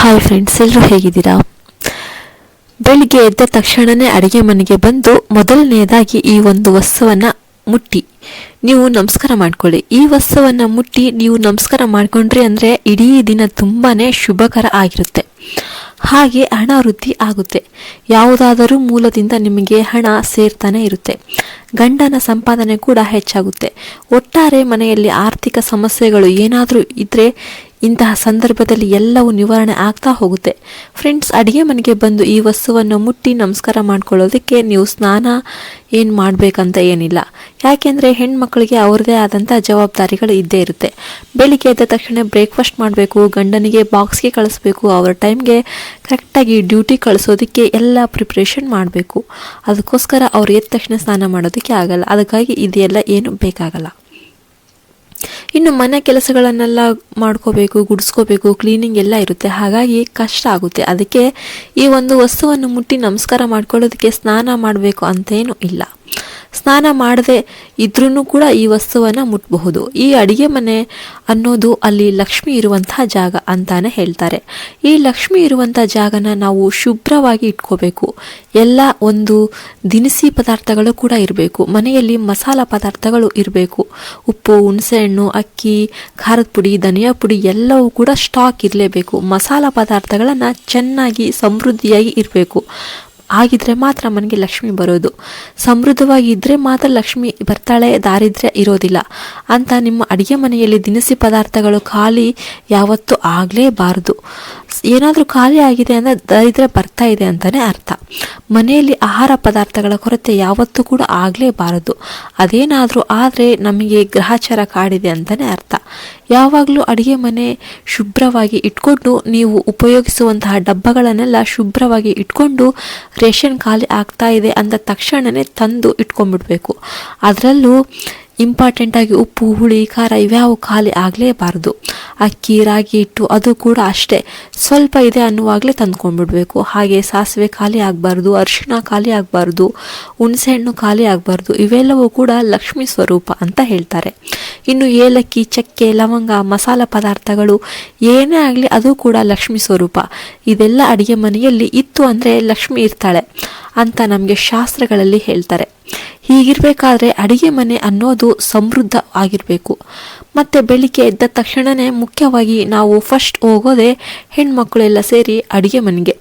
Hi friends ಎಲ್ಲರೂ ಹೇಗಿದ್ದೀರಾ? ಬೆಳಿಗ್ಗೆ ಎದ್ದ ತಕ್ಷಣನೇ ಅಡುಗೆ ಮನೆಗೆ ಬಂದು ಮೊದಲನೆಯದಾಗಿ ಈ ಒಂದು ವಸ್ತುವನ್ನು ಮುಟ್ಟಿ. ನೀವು ನಮಸ್ಕಾರ ಮಾಡ್ಕೊಳ್ಳಿ. ಈ ವಸ್ತುವನ್ನು ಮುಟ್ಟಿ ನೀವು ನಮಸ್ಕಾರ ಮಾಡ್ಕೊಂಡ್ರಿ ಅಂದರೆ ಇಡೀ ದಿನ ತುಂಬಾ ಶುಭಕರ ಆಗಿರುತ್ತೆ. ಹಾಗೆ ಹಣ ವೃದ್ಧಿ ಆಗುತ್ತೆ. ಯಾವುದಾದರೂ ಮೂಲದಿಂದ ನಿಮಗೆ ಹಣ ಸೇರ್ತಾನೆ ಇರುತ್ತೆ. ಗಂಡನ ಸಂಪಾದನೆ ಕೂಡ ಹೆಚ್ಚಾಗುತ್ತೆ. ಒಟ್ಟಾರೆ ಮನೆಯಲ್ಲಿ ಆರ್ಥಿಕ ಸಮಸ್ಯೆಗಳು ಏನಾದರೂ ಇದ್ರೆ ಇಂತಹ ಸಂದರ್ಭದಲ್ಲಿ ಎಲ್ಲವೂ ನಿವಾರಣೆ ಆಗ್ತಾ ಹೋಗುತ್ತೆ. ಫ್ರೆಂಡ್ಸ್ ಅಡುಗೆ ಮನೆಗೆ ಬಂದು ಈ ವಸ್ತುವನ್ನು ಮುಟ್ಟಿ ನಮಸ್ಕಾರ ಮಾಡ್ಕೊಳ್ಳೋದಕ್ಕೆ ನೀವು ಸ್ನಾನ ಏನು ಮಾಡಬೇಕಂತ ಏನಿಲ್ಲ. ಯಾಕೆಂದರೆ ಹೆಣ್ಮಕ್ಳಿಗೆ ಅವ್ರದ್ದೇ ಆದಂಥ ಜವಾಬ್ದಾರಿಗಳು ಇದ್ದೇ ಇರುತ್ತೆ. ಬೆಳಿಗ್ಗೆ ಎದ್ದ ತಕ್ಷಣ ಬ್ರೇಕ್ಫಾಸ್ಟ್ ಮಾಡಬೇಕು, ಗಂಡನಿಗೆ ಬಾಕ್ಸ್ಗೆ ಕಳಿಸ್ಬೇಕು, ಅವರ ಟೈಮ್ಗೆ ಕರೆಕ್ಟಾಗಿ ಡ್ಯೂಟಿ ಕಳಿಸೋದಕ್ಕೆ ಎಲ್ಲ ಪ್ರಿಪ್ರೇಷನ್ ಮಾಡಬೇಕು. ಅದಕ್ಕೋಸ್ಕರ ಅವ್ರು ಎದ್ದ ತಕ್ಷಣ ಸ್ನಾನ ಮಾಡೋದಕ್ಕೆ ಆಗಲ್ಲ. ಅದಕ್ಕಾಗಿ ಇದೆಲ್ಲ ಏನು ಬೇಕಾಗಲ್ಲ. ಇನ್ನು ಮನೆ ಕೆಲಸಗಳನ್ನೆಲ್ಲ ಮಾಡ್ಕೋಬೇಕು, ಗುಡಿಸ್ಕೋಬೇಕು ಕ್ಲೀನಿಂಗ್ ಎಲ್ಲ ಇರುತ್ತೆ. ಹಾಗಾಗಿ ಕಷ್ಟ ಆಗುತ್ತೆ. ಅದಕ್ಕೆ ಈ ಒಂದು ವಸ್ತುವನ್ನು ಮುಟ್ಟಿ ನಮಸ್ಕಾರ ಮಾಡ್ಕೊಳ್ಳೋದಕ್ಕೆ ಸ್ನಾನ ಮಾಡಬೇಕು ಅಂತೇನು ಇಲ್ಲ. ಸ್ನಾನ ಮಾಡದೆ ಇದ್ರೂ ಕೂಡ ಈ ವಸ್ತುವನ್ನು ಮುಟ್ಟಬಹುದು ಈ ಅಡಿಗೆ ಮನೆ ಅನ್ನೋದು ಅಲ್ಲಿ ಲಕ್ಷ್ಮಿ ಇರುವಂತಹ ಜಾಗ ಅಂತಾನೆ ಹೇಳ್ತಾರೆ. ಈ ಲಕ್ಷ್ಮಿ ಇರುವಂಥ ಜಾಗನ ನಾವು ಶುಭ್ರವಾಗಿ ಇಟ್ಕೋಬೇಕು. ಎಲ್ಲ ಒಂದು ದಿನಸಿ ಪದಾರ್ಥಗಳು ಕೂಡ ಇರಬೇಕು. ಮನೆಯಲ್ಲಿ ಮಸಾಲ ಪದಾರ್ಥಗಳು ಇರಬೇಕು. ಉಪ್ಪು ಹುಣಸೆಹಣ್ಣು ಅಕ್ಕಿ, ಖಾರದ ಪುಡಿ, ಧನಿಯಾ ಪುಡಿ ಎಲ್ಲವೂ ಕೂಡ ಸ್ಟಾಕ್ ಇರಲೇಬೇಕು. ಮಸಾಲ ಪದಾರ್ಥಗಳನ್ನು ಚೆನ್ನಾಗಿ ಸಮೃದ್ಧಿಯಾಗಿ ಇರಬೇಕು. ಆಗಿದ್ರೆ ಮಾತ್ರ ಮನೆಗೆ ಲಕ್ಷ್ಮಿ ಬರೋದು. ಸಮೃದ್ಧವಾಗಿ ಇದ್ರೆ ಮಾತ್ರ ಲಕ್ಷ್ಮಿ ಬರ್ತಾಳೆ ದಾರಿದ್ರ್ಯ ಇರೋದಿಲ್ಲ. ಅಂತ ನಿಮ್ಮ ಅಡಿಗೆ ಮನೆಯಲ್ಲಿ ದಿನಸಿ ಪದಾರ್ಥಗಳು ಖಾಲಿ ಯಾವತ್ತೂ ಆಗಲೇಬಾರದು. ಏನಾದರೂ ಖಾಲಿ ಆಗಿದೆ ಅಂದರೆ ದರಿದ್ರ ಬರ್ತಾ ಇದೆ ಅಂತಲೇ ಅರ್ಥ. ಮನೆಯಲ್ಲಿ ಆಹಾರ ಪದಾರ್ಥಗಳ ಕೊರತೆ ಯಾವತ್ತೂ ಕೂಡ ಆಗಲೇಬಾರದು. ಅದೇನಾದರೂ ಆದರೆ ನಮಗೆ ಗ್ರಹಚಾರ ಕಾಡಿದೆ ಅಂತಲೇ ಅರ್ಥ. ಯಾವಾಗಲೂ ಅಡುಗೆ ಮನೆ ಶುಭ್ರವಾಗಿ ಇಟ್ಕೊಂಡು ನೀವು ಉಪಯೋಗಿಸುವಂತಹ ಡಬ್ಬಗಳನ್ನೆಲ್ಲ ಶುಭ್ರವಾಗಿ ಇಟ್ಕೊಂಡು ರೇಷನ್ ಖಾಲಿ ಆಗ್ತಾ ಇದೆ ಅಂದ ತಕ್ಷಣವೇ ತಂದು ಇಟ್ಕೊಂಡ್ಬಿಡ್ಬೇಕು. ಅದರಲ್ಲೂ ಇಂಪಾರ್ಟೆಂಟಾಗಿ ಉಪ್ಪು, ಹುಳಿ, ಖಾರ ಇವ್ಯಾವು ಖಾಲಿ ಆಗಲೇಬಾರ್ದು. ಅಕ್ಕಿ, ರಾಗಿ ಹಿಟ್ಟು ಅದು ಕೂಡ ಅಷ್ಟೇ. ಸ್ವಲ್ಪ ಇದೆ ಅನ್ನುವಾಗಲೇ ತಂದ್ಕೊಂಡ್ಬಿಡ್ಬೇಕು. ಹಾಗೆ ಸಾಸಿವೆ ಖಾಲಿ ಆಗಬಾರ್ದು, ಅರಿಶಿಣ ಖಾಲಿ ಆಗಬಾರ್ದು, ಹುಣಸೆಹಣ್ಣು ಖಾಲಿ ಆಗಬಾರ್ದು, ಇವೆಲ್ಲವೂ ಕೂಡ ಲಕ್ಷ್ಮಿ ಸ್ವರೂಪ ಅಂತ ಹೇಳ್ತಾರೆ. ಇನ್ನು ಏಲಕ್ಕಿ, ಚಕ್ಕೆ, ಲವಂಗ, ಮಸಾಲ ಪದಾರ್ಥಗಳು ಏನೇ ಆಗಲಿ ಅದು ಕೂಡ ಲಕ್ಷ್ಮಿ ಸ್ವರೂಪ. ಇದೆಲ್ಲ ಅಡಿಗೆ ಮನೆಯಲ್ಲಿ ಇತ್ತು ಅಂದರೆ ಲಕ್ಷ್ಮಿ ಇರ್ತಾಳೆ ಅಂತ ನಮಗೆ ಶಾಸ್ತ್ರಗಳಲ್ಲಿ ಹೇಳ್ತಾರೆ. ಹೀಗಿರಬೇಕಾದ್ರೆ ಅಡಿಗೆ ಮನೆ ಅನ್ನೋದು ಸಮೃದ್ಧ ಆಗಿರಬೇಕು. ಮತ್ತು ಬೆಳಿಗ್ಗೆ ಎದ್ದ ತಕ್ಷಣವೇ ಮುಖ್ಯವಾಗಿ ನಾವು ಫಸ್ಟ್ ಹೋಗೋದೇ ಹೆಣ್ಮಕ್ಳೆಲ್ಲ ಸೇರಿ ಅಡುಗೆ ಮನೆಗೆ.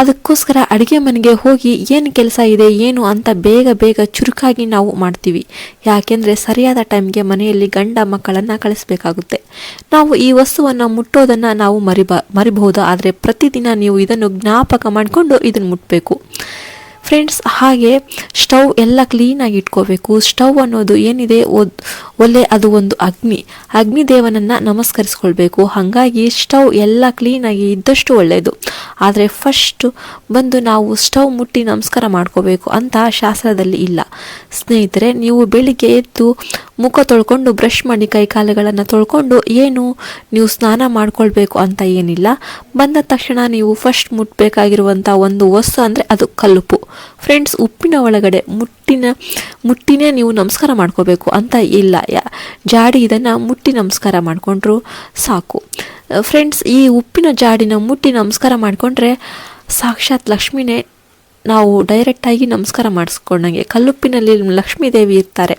ಅದಕ್ಕೋಸ್ಕರ ಅಡುಗೆ ಮನೆಗೆ ಹೋಗಿ ಏನು ಕೆಲಸ ಇದೆ, ಏನು ಅಂತ ಬೇಗ ಬೇಗ ಚುರುಕಾಗಿ ನಾವು ಮಾಡ್ತೀವಿ. ಯಾಕೆಂದರೆ ಸರಿಯಾದ ಟೈಮ್ಗೆ ಮನೆಯಲ್ಲಿ ಗಂಡ ಮಕ್ಕಳನ್ನು ಕಳಿಸ್ಬೇಕಾಗುತ್ತೆ. ನಾವು ಈ ವಸ್ತುವನ್ನು ಮುಟ್ಟೋದನ್ನು ನಾವು ಮರಿಬ, ಮರಿಬಹುದು, ಆದರೆ ಪ್ರತಿದಿನ ನೀವು ಇದನ್ನು ಜ್ಞಾಪಕ ಮಾಡಿಕೊಂಡು ಇದನ್ನು ಮುಟ್ಟಬೇಕು ಫ್ರೆಂಡ್ಸ್ ಹಾಗೆ ಸ್ಟವ್ ಎಲ್ಲ ಕ್ಲೀನಾಗಿ ಇಟ್ಕೋಬೇಕು. ಸ್ಟವ್ ಅನ್ನೋದು ಏನಿದೆ ಒಲೆ ಅದು ಒಂದು ಅಗ್ನಿ. ಅಗ್ನಿ ದೇವನನ್ನು ನಮಸ್ಕರಿಸ್ಕೊಳ್ಬೇಕು. ಹಾಗಾಗಿ ಸ್ಟವ್ ಎಲ್ಲ ಕ್ಲೀನಾಗಿ ಇದ್ದಷ್ಟು ಒಳ್ಳೆಯದು ಆದರೆ ಫಸ್ಟ್ ಬಂದು ನಾವು ಸ್ಟವ್ ಮುಟ್ಟಿ ನಮಸ್ಕಾರ ಮಾಡ್ಕೋಬೇಕು ಅಂತ ಶಾಸ್ತ್ರದಲ್ಲಿ ಇಲ್ಲ. ಸ್ನೇಹಿತರೆ, ನೀವು ಬೆಳಿಗ್ಗೆ ಎದ್ದು ಮುಖ ತೊಳ್ಕೊಂಡು ಬ್ರಷ್ ಮಾಡಿ ಕೈ ಕಾಲುಗಳನ್ನು ತೊಳ್ಕೊಂಡು ಏನು ನೀವು ಸ್ನಾನ ಮಾಡ್ಕೊಳ್ಬೇಕು ಅಂತ ಏನಿಲ್ಲ. ಬಂದ ತಕ್ಷಣ ನೀವು ಫಸ್ಟ್ ಮುಟ್ಟಬೇಕಾಗಿರುವಂಥ ಒಂದು ವಸ್ತು ಅಂದರೆ ಅದು ಕಲುಪು ಫ್ರೆಂಡ್ಸ್ ಉಪ್ಪಿನ ಒಳಗಡೆ ಮುಟ್ಟಿನ, ಮುಟ್ಟಿನೇ ನೀವು ನಮಸ್ಕಾರ ಮಾಡ್ಕೋಬೇಕು ಅಂತ ಇಲ್ಲ. ಯಾ- ಜಾಡಿ ಇದನ್ನು ಮುಟ್ಟಿ ನಮಸ್ಕಾರ ಮಾಡಿಕೊಂಡ್ರು ಸಾಕು. ಫ್ರೆಂಡ್ಸ್ ಈ ಉಪ್ಪಿನ ಜಾಡಿನ ಮುಟ್ಟಿ ನಮಸ್ಕಾರ ಮಾಡಿಕೊಂಡ್ರೆ ಸಾಕ್ಷಾತ್ ಲಕ್ಷ್ಮಿನೇ ನಾವು ಡೈರೆಕ್ಟಾಗಿ ನಮಸ್ಕಾರ ಮಾಡಿಸ್ಕೊಂಡಂಗೆ. ಕಲ್ಲುಪ್ಪಿನಲ್ಲಿ ಲಕ್ಷ್ಮೀ ದೇವಿ ಇರ್ತಾರೆ.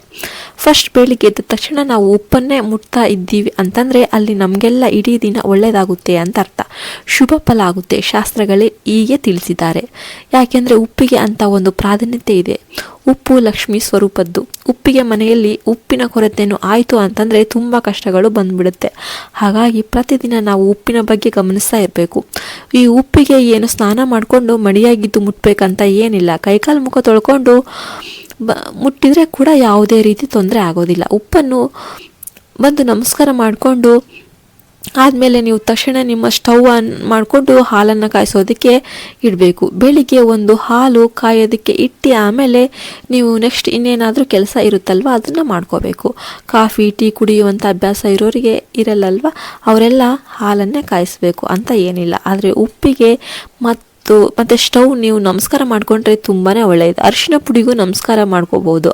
ಫಸ್ಟ್ ಬೆಳಿಗ್ಗೆ ಎದ್ದ ತಕ್ಷಣ ನಾವು ಉಪ್ಪನ್ನೇ ಮುಟ್ತಾ ಇದ್ದೀವಿ ಅಂತಂದರೆ ಅಲ್ಲಿ ನಮಗೆಲ್ಲ ಇಡೀ ದಿನ ಒಳ್ಳೆಯದಾಗುತ್ತೆ ಅಂತ ಅರ್ಥ. ಶುಭ ಫಲ ಆಗುತ್ತೆ, ಶಾಸ್ತ್ರಗಳೇ ಹೀಗೆ ತಿಳಿಸಿದ್ದಾರೆ. ಯಾಕೆಂದರೆ ಉಪ್ಪಿಗೆ ಅಂತ ಒಂದು ಪ್ರಾಧಾನ್ಯತೆ ಇದೆ. ಉಪ್ಪು ಲಕ್ಷ್ಮಿ ಸ್ವರೂಪದ್ದು. ಉಪ್ಪಿಗೆ ಮನೆಯಲ್ಲಿ ಉಪ್ಪಿನ ಕೊರತೆಯನ್ನು ಆಯಿತು ಅಂತಂದರೆ ತುಂಬ ಕಷ್ಟಗಳು ಬಂದ್ಬಿಡುತ್ತೆ. ಹಾಗಾಗಿ ಪ್ರತಿದಿನ ನಾವು ಉಪ್ಪಿನ ಬಗ್ಗೆ ಗಮನಿಸ್ತಾ ಇರಬೇಕು. ಈ ಉಪ್ಪಿಗೆ ಏನು ಸ್ನಾನ ಮಾಡಿಕೊಂಡು ಮಡಿಯಾಗಿದ್ದು ಮುಟ್ಟಬೇಕಂತ ಏನಿಲ್ಲ. ಕೈಕಾಲು ಮುಖ ತೊಳ್ಕೊಂಡು ಬ, ಮುಟ್ಟಿದರೆ ಕೂಡ ಯಾವುದೇ ರೀತಿ ತೊಂದರೆ ಆಗೋದಿಲ್ಲ. ಉಪ್ಪನ್ನು ಬಂದು ನಮಸ್ಕಾರ ಮಾಡಿಕೊಂಡು ಆದಮೇಲೆ ನೀವು ತಕ್ಷಣ ನಿಮ್ಮ ಸ್ಟವ್ ಆನ್ ಮಾಡಿಕೊಂಡು ಹಾಲನ್ನು ಕಾಯಿಸೋದಕ್ಕೆ ಇಡಬೇಕು. ಬೆಳಿಗ್ಗೆ ಒಂದು ಹಾಲು ಕಾಯೋದಕ್ಕೆ ಇಟ್ಟು ಆಮೇಲೆ ನೀವು ನೆಕ್ಸ್ಟ್ ಇನ್ನೇನಾದರೂ ಕೆಲಸ ಇರುತ್ತಲ್ವ, ಅದನ್ನು ಮಾಡ್ಕೋಬೇಕು. ಕಾಫಿ, ಟೀ ಕುಡಿಯುವಂಥ ಅಭ್ಯಾಸ ಇರೋರಿಗೆ ಇರಲ್ಲಲ್ವ, ಅವರೆಲ್ಲ ಹಾಲನ್ನೇ ಕಾಯಿಸಬೇಕು ಅಂತ ಏನಿಲ್ಲ. ಆದರೆ ಉಪ್ಪಿಗೆ ಮತ್ತು ಮತ್ತು ಮತ್ತು ಸ್ಟವ್ ನೀವು ನಮಸ್ಕಾರ ಮಾಡಿಕೊಂಡ್ರೆ ತುಂಬಾ ಒಳ್ಳೆಯದು ಅರಿಶಿನ ಪುಡಿಗೂ ನಮಸ್ಕಾರ ಮಾಡ್ಕೋಬೋದು.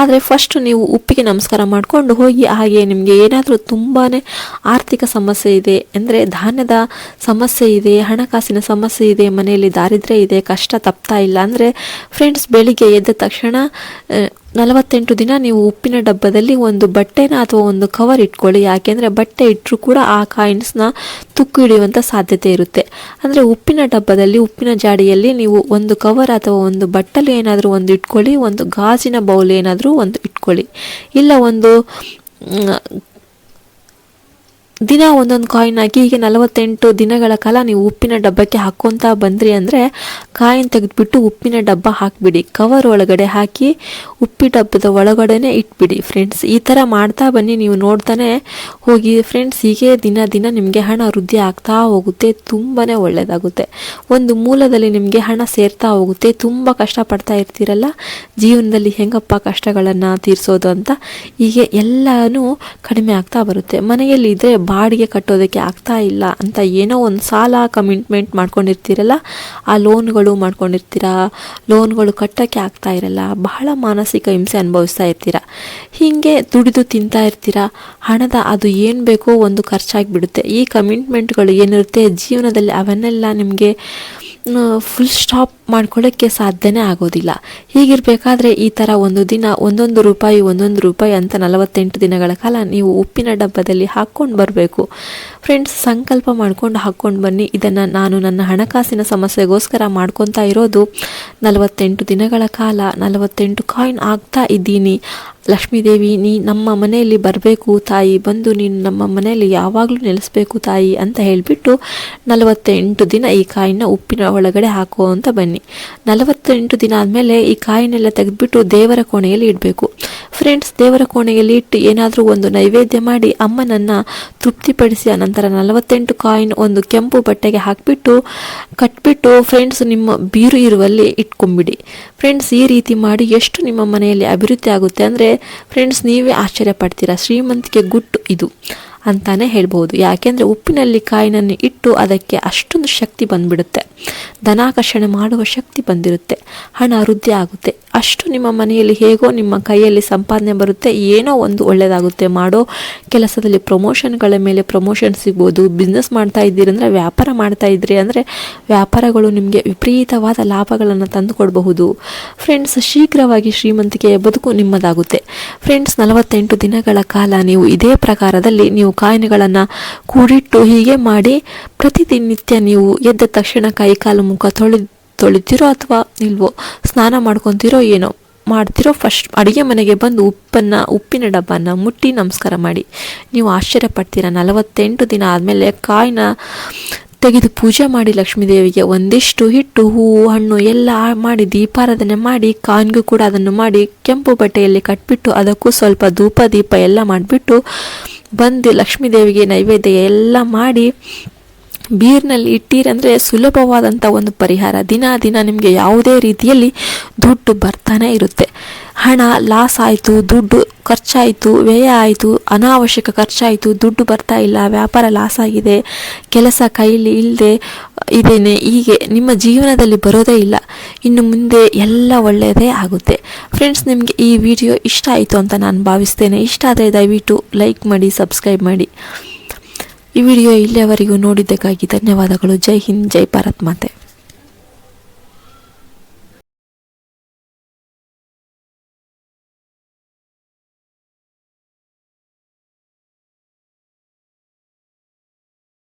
ಆದರೆ ಫಸ್ಟ್ ನೀವು ಉಪ್ಪಿಗೆ ನಮಸ್ಕಾರ ಮಾಡಿಕೊಂಡು ಹೋಗಿ ಹಾಗೆ ನಿಮಗೆ ಏನಾದರೂ ತುಂಬಾ ಆರ್ಥಿಕ ಸಮಸ್ಯೆ ಇದೆ, ಅಂದರೆ ಧಾನ್ಯದ ಸಮಸ್ಯೆ ಇದೆ, ಹಣಕಾಸಿನ ಸಮಸ್ಯೆ ಇದೆ, ಮನೆಯಲ್ಲಿ ದಾರಿದ್ರ್ಯ ಇದೆ, ಕಷ್ಟ ತಪ್ತಾ ಇಲ್ಲ, ಅಂದರೆ ಫ್ರೆಂಡ್ಸ್ ಬೆಳಿಗ್ಗೆ ಎದ್ದ ತಕ್ಷಣ ನಲವತ್ತೆಂಟು ದಿನ ನೀವು ಉಪ್ಪಿನ ಡಬ್ಬದಲ್ಲಿ ಒಂದು ಬಟ್ಟೆನ ಅಥವಾ ಒಂದು ಕವರ್ ಇಟ್ಕೊಳ್ಳಿ. ಯಾಕೆಂದರೆ ಬಟ್ಟೆ ಇಟ್ಟರೂ ಕೂಡ ಆ ಕಾಯಿನ್ಸ್ನ ತುಕ್ಕು ಹಿಡಿಯುವಂಥ ಸಾಧ್ಯತೆ ಇರುತ್ತೆ. ಅಂದರೆ ಉಪ್ಪಿನ ಡಬ್ಬದಲ್ಲಿ, ಉಪ್ಪಿನ ಜಾಡಿಯಲ್ಲಿ ನೀವು ಒಂದು ಕವರ್ ಅಥವಾ ಒಂದು ಬಟ್ಟಲು ಏನಾದರೂ ಒಂದು ಇಟ್ಕೊಳ್ಳಿ. ಒಂದು ಗಾಜಿನ ಬೌಲ್ ಏನಾದರೂ ಒಂದು ಇಟ್ಕೊಳ್ಳಿ. ಇಲ್ಲ ಒಂದು ದಿನ ಒಂದೊಂದು ಕಾಯಿನ್ ಹಾಕಿ ಹೀಗೆ ನಲವತ್ತೆಂಟು ದಿನಗಳ ಕಾಲ ನೀವು ಉಪ್ಪಿನ ಡಬ್ಬಕ್ಕೆ ಹಾಕ್ಕೊತಾ ಬಂದ್ರಿ ಅಂದರೆ ಕಾಯಿನ್ ತೆಗೆದುಬಿಟ್ಟು ಉಪ್ಪಿನ ಡಬ್ಬ ಹಾಕಿಬಿಡಿ. ಕವರ್ ಒಳಗಡೆ ಹಾಕಿ ಉಪ್ಪಿ ಡಬ್ಬದ ಒಳಗಡೆನೆ ಇಟ್ಬಿಡಿ. ಫ್ರೆಂಡ್ಸ್ ಈ ಥರ ಮಾಡ್ತಾ ಬನ್ನಿ. ನೀವು ನೋಡ್ತಾನೆ ಹೋಗಿ ಫ್ರೆಂಡ್ಸ್ ಹೀಗೆ ದಿನ ದಿನ ನಿಮಗೆ ಹಣ ವೃದ್ಧಿ ಆಗ್ತಾ ಹೋಗುತ್ತೆ. ತುಂಬಾ ಒಳ್ಳೆಯದಾಗುತ್ತೆ ಒಂದು ಮೂಲದಲ್ಲಿ ನಿಮಗೆ ಹಣ ಸೇರ್ತಾ ಹೋಗುತ್ತೆ. ತುಂಬ ಕಷ್ಟಪಡ್ತಾ ಇರ್ತೀರಲ್ಲ? ಜೀವನದಲ್ಲಿ ಹೆಂಗಪ್ಪ ಕಷ್ಟಗಳನ್ನು ತೀರಿಸೋದು ಅಂತ? ಹೀಗೆ ಎಲ್ಲನೂ ಕಡಿಮೆ ಆಗ್ತಾ ಬರುತ್ತೆ. ಮನೆಯಲ್ಲಿ ಇದ್ದರೆ ಬಾಡಿಗೆ ಕಟ್ಟೋದಕ್ಕೆ ಆಗ್ತಾ ಇಲ್ಲ ಅಂತ ಏನೋ ಒಂದು ಸಾಲ ಕಮಿಟ್ಮೆಂಟ್ ಮಾಡ್ಕೊಂಡಿರ್ತೀರಲ್ಲ, ಆ ಲೋನ್ಗಳು ಮಾಡ್ಕೊಂಡಿರ್ತೀರ ಲೋನ್ಗಳು ಕಟ್ಟೋಕ್ಕೆ ಆಗ್ತಾ ಇರಲ್ಲ, ಬಹಳ ಮಾನಸಿಕ ಹಿಂಸೆ ಅನುಭವಿಸ್ತಾ ಇರ್ತೀರ, ಹೀಗೆ ದುಡಿದು ತಿಂತಾ ಇರ್ತೀರ, ಹಣದ ಅದು ಏನು ಬೇಕೋ ಒಂದು ಖರ್ಚಾಗಿಬಿಡುತ್ತೆ. ಈ ಕಮಿಟ್ಮೆಂಟ್ಗಳು ಏನಿರುತ್ತೆ, ಜೀವನದಲ್ಲಿ ಅವನ್ನೆಲ್ಲ ನಿಮಗೆ ಫುಲ್ ಸ್ಟಾಪ್ ಮಾಡ್ಕೊಳ್ಳೋಕ್ಕೆ ಸಾಧ್ಯನೇ ಆಗೋದಿಲ್ಲ. ಹೀಗಿರಬೇಕಾದ್ರೆ ಈ ಥರ ಒಂದು ದಿನ, ಒಂದೊಂದು ರೂಪಾಯಿ ಒಂದೊಂದು ರೂಪಾಯಿ ಅಂತ ನಲವತ್ತೆಂಟು ದಿನಗಳ ಕಾಲ ನೀವು ಉಪ್ಪಿನ ಡಬ್ಬದಲ್ಲಿ ಹಾಕ್ಕೊಂಡು ಬರಬೇಕು. ಫ್ರೆಂಡ್ಸ್ ಸಂಕಲ್ಪ ಮಾಡ್ಕೊಂಡು ಹಾಕ್ಕೊಂಡು ಬನ್ನಿ. ಇದನ್ನು ನಾನು ನನ್ನ ಹಣಕಾಸಿನ ಸಮಸ್ಯೆಗೋಸ್ಕರ ಮಾಡ್ಕೊತಾ ಇರೋದು ನಲವತ್ತೆಂಟು ದಿನಗಳ ಕಾಲ, ನಲವತ್ತೆಂಟು ಕಾಯಿನ್ ಆಗ್ತಾ ಇದ್ದೀನಿ. ಲಕ್ಷ್ಮೀದೇವಿ ನೀ ನಮ್ಮ ಮನೆಯಲ್ಲಿ ಬರಬೇಕು ತಾಯಿ, ಬಂದು ನೀನು ನಮ್ಮ ಮನೆಯಲ್ಲಿ ಯಾವಾಗಲೂ ನೆಲೆಸಬೇಕು ತಾಯಿ ಅಂತ ಹೇಳಿಬಿಟ್ಟು ನಲವತ್ತೆಂಟು ದಿನ ಈ ಕಾಯಿನ ಉಪ್ಪಿನ ಒಳಗಡೆ ಹಾಕೋ ಅಂತ ಬನ್ನಿ. ನಲವತ್ತೆಂಟು ದಿನ ಆದಮೇಲೆ ಈ ಕಾಯಿನೆಲ್ಲ ತೆಗೆದುಬಿಟ್ಟು ದೇವರ ಕೋಣೆಯಲ್ಲಿ ಇಡಬೇಕು. ಫ್ರೆಂಡ್ಸ್ ದೇವರ ಕೋಣೆಯಲ್ಲಿ ಇಟ್ಟು ಏನಾದರೂ ಒಂದು ನೈವೇದ್ಯ ಮಾಡಿ ಅಮ್ಮನನ್ನು ತೃಪ್ತಿಪಡಿಸಿ ನಂತರ ನಲವತ್ತೆಂಟು ಕಾಯಿನ್ ಒಂದು ಕೆಂಪು ಬಟ್ಟೆಗೆ ಹಾಕಿಬಿಟ್ಟು ಕಟ್ಬಿಟ್ಟು ಫ್ರೆಂಡ್ಸ್ ನಿಮ್ಮ ಬೀರು ಇರುವಲ್ಲಿ ಇಟ್ಕೊಂಬಿಡಿ ಫ್ರೆಂಡ್ಸ್ ಈ ರೀತಿ ಮಾಡಿ ಎಷ್ಟು ನಿಮ್ಮ ಮನೆಯಲ್ಲಿ ಅಭಿವೃದ್ಧಿ ಆಗುತ್ತೆ ಅಂದರೆ ಫ್ರೆಂಡ್ಸ್ ನೀವೇ ಆಶ್ಚರ್ಯ ಪಡ್ತೀರಾ ಶ್ರೀಮಂತಿಕೆ ಗುಟ್ಟು ಇದು ಅಂತಾನೆ ಹೇಳ್ಬೋದು ಯಾಕೆಂದರೆ ಉಪ್ಪಿನಲ್ಲಿ ಕಾಯಿನನ್ನು ಇಟ್ಟು ಅದಕ್ಕೆ ಅಷ್ಟೊಂದು ಶಕ್ತಿ ಬಂದ್ಬಿಡುತ್ತೆ. ಧನಾಕರ್ಷಣೆ ಮಾಡುವ ಶಕ್ತಿ ಬಂದಿರುತ್ತೆ. ಹಣ ವೃದ್ಧಿ ಆಗುತ್ತೆ. ಅಷ್ಟು ನಿಮ್ಮ ಮನೆಯಲ್ಲಿ ಹೇಗೋ ನಿಮ್ಮ ಕೈಯಲ್ಲಿ ಸಂಪಾದನೆ ಬರುತ್ತೆ, ಏನೋ ಒಂದು ಒಳ್ಳೆಯದಾಗುತ್ತೆ ಮಾಡೋ ಕೆಲಸದಲ್ಲಿ ಪ್ರಮೋಷನ್ಗಳ ಮೇಲೆ ಪ್ರಮೋಷನ್ ಸಿಗ್ಬೋದು ಬಿಸ್ನೆಸ್ ಮಾಡ್ತಾ ಇದ್ದೀರಿ ಅಂದರೆ ವ್ಯಾಪಾರ ಮಾಡ್ತಾ ಇದ್ರಿ ಅಂದರೆ ವ್ಯಾಪಾರಗಳು ನಿಮಗೆ ವಿಪರೀತವಾದ ಲಾಭಗಳನ್ನು ತಂದು ಕೊಡಬಹುದು. ಫ್ರೆಂಡ್ಸ್ ಶೀಘ್ರವಾಗಿ ಶ್ರೀಮಂತಿಕೆಯ ಬದುಕು ನಿಮ್ಮದಾಗುತ್ತೆ. ಫ್ರೆಂಡ್ಸ್ ನಲವತ್ತೆಂಟು ದಿನಗಳ ಕಾಲ ನೀವು ಇದೇ ಪ್ರಕಾರದಲ್ಲಿ ನೀವು ಕಾಯಿನ್ಗಳನ್ನು ಕೂಡಿಟ್ಟು ಹೀಗೆ ಮಾಡಿ ಪ್ರತಿದಿನಿತ್ಯ ನೀವು ಎದ್ದ ತಕ್ಷಣ ಕೈಕಾಲು ಮುಖ ತೊಳಿ ತೊಳಿತೀರೋ ಅಥವಾ ಇಲ್ವೋ, ಸ್ನಾನ ಮಾಡ್ಕೊತೀರೋ ಏನೋ, ಮಾಡ್ತಿರೋ ಫಸ್ಟ್ ಅಡುಗೆ ಮನೆಗೆ ಬಂದು ಉಪ್ಪನ್ನು, ಉಪ್ಪಿನ ಡಬ್ಬನ ಮುಟ್ಟಿ ನಮಸ್ಕಾರ ಮಾಡಿ. ನೀವು ಆಶ್ಚರ್ಯ ಪಡ್ತೀರ ನಲವತ್ತೆಂಟು ದಿನ ಆದಮೇಲೆ ಕಾಯಿನ ತೆಗೆದು ಪೂಜೆ ಮಾಡಿ ಲಕ್ಷ್ಮೀದೇವಿಗೆ ಒಂದಿಷ್ಟು ಹಿಟ್ಟು, ಹೂವು, ಹಣ್ಣು ಎಲ್ಲ ಮಾಡಿ, ದೀಪಾರಾಧನೆ ಮಾಡಿ ಕಾಯಿನ್ಗೂ ಕೂಡ ಅದನ್ನು ಮಾಡಿ ಕೆಂಪು ಬಟ್ಟೆಯಲ್ಲಿ ಕಟ್ಬಿಟ್ಟು ಅದಕ್ಕೂ ಸ್ವಲ್ಪ ಧೂಪ, ದೀಪ ಎಲ್ಲ ಮಾಡಿಬಿಟ್ಟು ಬಂದು ಲಕ್ಷ್ಮೀದೇವಿಗೆ ನೈವೇದ್ಯ ಎಲ್ಲ ಮಾಡಿ ಬೀರ್ನಲ್ಲಿ ಇಟ್ಟಿರಂದರೆ ಸುಲಭವಾದಂಥ ಒಂದು ಪರಿಹಾರ. ದಿನ ದಿನ ನಿಮಗೆ ಯಾವುದೇ ರೀತಿಯಲ್ಲಿ ದುಡ್ಡು ಬರ್ತಾನೆ ಇರುತ್ತೆ. ಹಣ ಲಾಸ್ ಆಯಿತು ದುಡ್ಡು ಖರ್ಚಾಯಿತು, ವ್ಯಯ ಆಯಿತು, ಅನಾವಶ್ಯಕ ಖರ್ಚಾಯಿತು, ದುಡ್ಡು ಬರ್ತಾ ಇಲ್ಲ, ವ್ಯಾಪಾರ ಲಾಸ್ ಆಗಿದೆ ಕೆಲಸ ಕೈಲಿ ಇಲ್ಲದೆ ಇದೇನೆ, ಹೀಗೆ ನಿಮ್ಮ ಜೀವನದಲ್ಲಿ ಬರೋದೇ ಇಲ್ಲ. ಇನ್ನು ಮುಂದೆ ಎಲ್ಲ ಒಳ್ಳೆಯದೇ ಆಗುತ್ತೆ. ಫ್ರೆಂಡ್ಸ್ ನಿಮಗೆ ಈ ವಿಡಿಯೋ ಇಷ್ಟ ಆಯಿತು ಅಂತ ನಾನು ಭಾವಿಸ್ತೇನೆ. ಇಷ್ಟ ಆದರೆ ದಯವಿಟ್ಟು ಲೈಕ್ ಮಾಡಿ ಸಬ್ಸ್ಕ್ರೈಬ್ ಮಾಡಿ. ಈ ವಿಡಿಯೋ ಇಲ್ಲಿಯವರೆಗೂ ನೋಡಿದ್ದಕ್ಕಾಗಿ ಧನ್ಯವಾದಗಳು. ಜೈ ಹಿಂದ್ ಜೈ ಭಾರತ್ ಮಾತೆ.